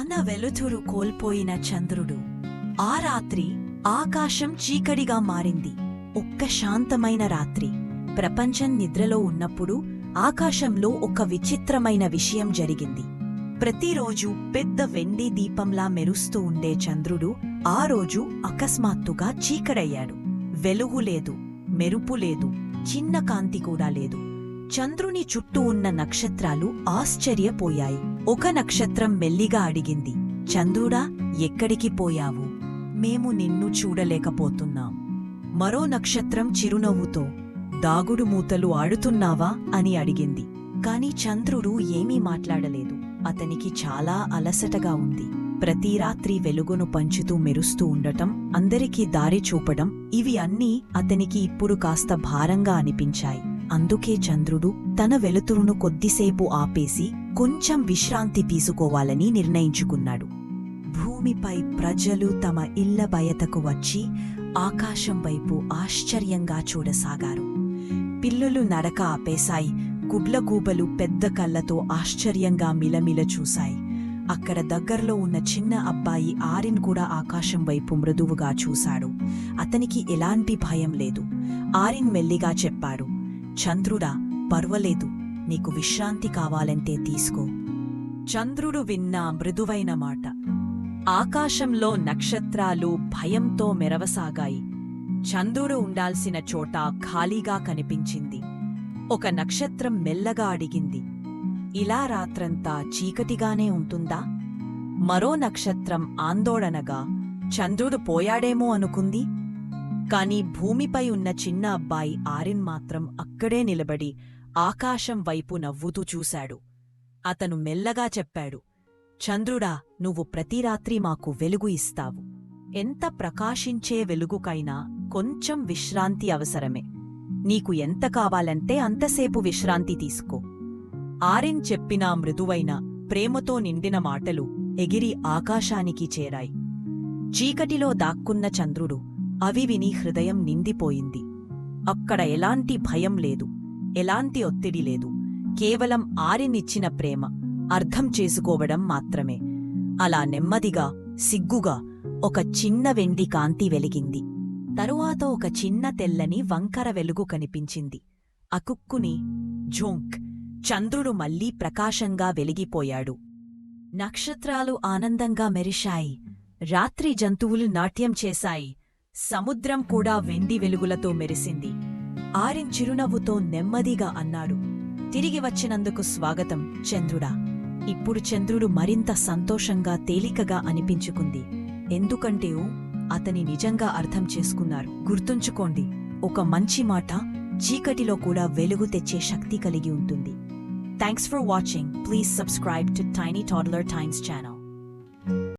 తన వెలుతురు కోల్పోయిన చంద్రుడు. ఆ రాత్రి ఆకాశం చీకటిగా మారింది. ఒక్క శాంతమైన రాత్రి. ప్రపంచం నిద్రలో ఉన్నప్పుడు ఆకాశంలో ఒక విచిత్రమైన విషయం జరిగింది. ప్రతిరోజు పెద్ద వెండి దీపంలా మెరుస్తూ ఉండే చంద్రుడు ఆ రోజు అకస్మాత్తుగా చీకడయ్యాడు వెలుగు లేదు మెరుపు లేదు చిన్న కాంతి కూడా లేదు. చంద్రుని చుట్టూ ఉన్న నక్షత్రాలు ఆశ్చర్యపోయాయి. ఒక నక్షత్రం మెల్లిగా అడిగింది చంద్రుడా ఎక్కడికి పోయావు? మేము నిన్ను చూడలేకపోతున్నాం. మరో నక్షత్రం చిరునవ్వుతో దాగుడు మూతలు ఆడుతున్నావా? అని అడిగింది. కాని చంద్రుడు ఏమీ మాట్లాడలేదు. అతనికి చాలా అలసటగా ఉంది. ప్రతి రాత్రి వెలుగును పంచుతూ మెరుస్తూ ఉండటం అందరికీ దారి చూపడం ఇవి అన్నీ అతనికి ఇప్పుడు కాస్త భారంగా అనిపించాయి. అందుకే చంద్రుడు తన వెలుతురును కొద్దిసేపు ఆపేసి కొంచెం విశ్రాంతి తీసుకోవాలని నిర్ణయించుకున్నాడు. భూమిపై ప్రజలు తమ ఇళ్ళ బయటకు వచ్చి ఆకాశం వైపు ఆశ్చర్యంగా చూడసాగారు. పిల్లులు నడక ఆపేశాయి. గుడ్లగూబలు పెద్ద కళ్ళతో ఆశ్చర్యంగా మిలమిల చూశాయి. అక్కడ దగ్గర్లో ఉన్న చిన్న అబ్బాయి ఆరిన్ కూడా ఆకాశం వైపు మృదువుగా చూశాడు. అతనికి ఎలాంటి భయం లేదు. ఆరిన్ మెల్లిగా చెప్పాడు చంద్రుడా పర్వలేదు. నీకు విశ్రాంతి కావాలంటే తీసుకో. చంద్రుడు విన్న మృదువైన మాట. ఆకాశంలో నక్షత్రాలు భయంతో మెరవసాగాయి. చంద్రుడు ఉండాల్సిన చోట ఖాళీగా కనిపించింది. ఒక నక్షత్రం మెల్లగా అడిగింది. ఇలా రాత్రంతా చీకటిగానే ఉంటుందా? మరో నక్షత్రం ఆందోళనగా చంద్రుడు పోయాడేమో అనుకుంది. కాని భూమిపై ఉన్న చిన్న అబ్బాయి ఆరిన్ మాత్రం అక్కడే నిలబడి ఆకాశం వైపు నవ్వుతూ చూశాడు. అతను మెల్లగా చెప్పాడు చంద్రుడా నువ్వు ప్రతి రాత్రి మాకు వెలుగు ఇస్తావు. ఎంత ప్రకాశించే వెలుగుకైనా కొంచెం విశ్రాంతి అవసరమే. నీకు ఎంత కావాలంటే అంతసేపు విశ్రాంతి తీసుకో. ఆరిన్ చెప్పిన మృదువైన ప్రేమతో నిండిన మాటలు ఎగిరి ఆకాశానికి చేరాయి. చీకటిలో దాక్కున్న చంద్రుడు అవి విని హృదయం నిండిపోయింది. అక్కడ ఎలాంటి భయం లేదు. ఎలాంటి ఒత్తిడి లేదు. కేవలం ఆరినిచ్చిన ప్రేమ అర్థం చేసుకోవడం మాత్రమే. అలా నెమ్మదిగా సిగ్గుగా ఒక చిన్న వెండి కాంతి వెలిగింది. తరువాత ఒక చిన్న తెల్లని వంకర వెలుగు కనిపించింది. అకుక్కుని ఝోంక్! చంద్రుడు మళ్ళీ ప్రకాశంగా వెలిగిపోయాడు. నక్షత్రాలు ఆనందంగా మెరిశాయి. రాత్రి జంతువులు నాట్యం చేశాయి. సముద్రం కూడా వెండి వెలుగులతో మెరిసింది. ఆరిన్ చిరునవ్వుతో నెమ్మదిగా అన్నాడు. తిరిగి వచ్చినందుకు స్వాగతం చంద్రుడా. ఇప్పుడు చంద్రుడు మరింత సంతోషంగా తేలికగా అనిపించుకుంది. ఎందుకంటే అతని నిజంగా అర్థం చేసుకున్నారు. గుర్తుంచుకోండి ఒక మంచి మాట చీకటిలో కూడా వెలుగు తెచ్చే శక్తి కలిగి ఉంటుంది. Thanks for watching please subscribe to tiny toddler times channel